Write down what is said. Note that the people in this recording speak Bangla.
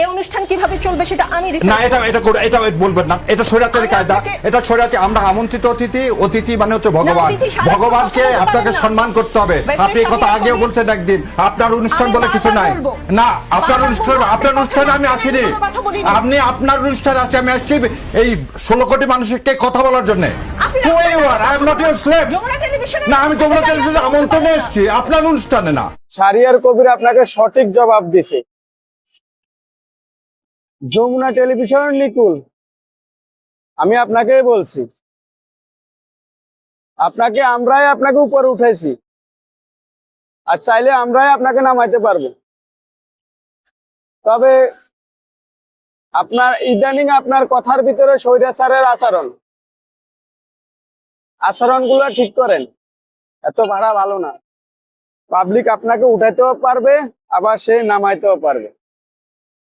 এই অনুষ্ঠান কীভাবে চলবে সেটা আমি না এটা এটা এটা বলবেন না। এটা স্বৈরাচারী কায়দা। এটা স্বৈরাচারী আমরা আমন্ত্রিত অতিথি অতিথি মানে হচ্ছে ভগবান। ভগবানকে আপনাকে সম্মান করতে হবে। আপনি এই কথা আগেও বলছেন একদিন। আপনার অনুষ্ঠান বলে কিছু নাই। না আপনার অনুষ্ঠান আপনার অনুষ্ঠানে আমি আসিনি বলিনি। আপনি আপনার অনুষ্ঠানে আসছি আমি আসছি। এই ষোলো কোটি মানুষকে কথা বলার জন্য? না। আমি টেলিভিশনে আমন্ত্রণে এসেছি। আপনার অনুষ্ঠানে না। শারিয়ার কবির আপনাকে সঠিক জবাব দিছে। যমুনা টেলিভিশন নিকুল। আমি আপনাকে বলছি। আপনাকে আমরাই আপনাকে উপরে উঠাইছি। আর চাইলে আমরাই আপনাকে নামাইতে পারব। তবে আপনার ইদানিং আপনার কথার ভিতরে স্বৈরাচারের আচরণ। আচরণগুলো ঠিক করেন। এত ভাড়া ভালো না। পাবলিক আপনাকে উঠাইতেও পারবে, আবার সে নামাইতেও পারবে।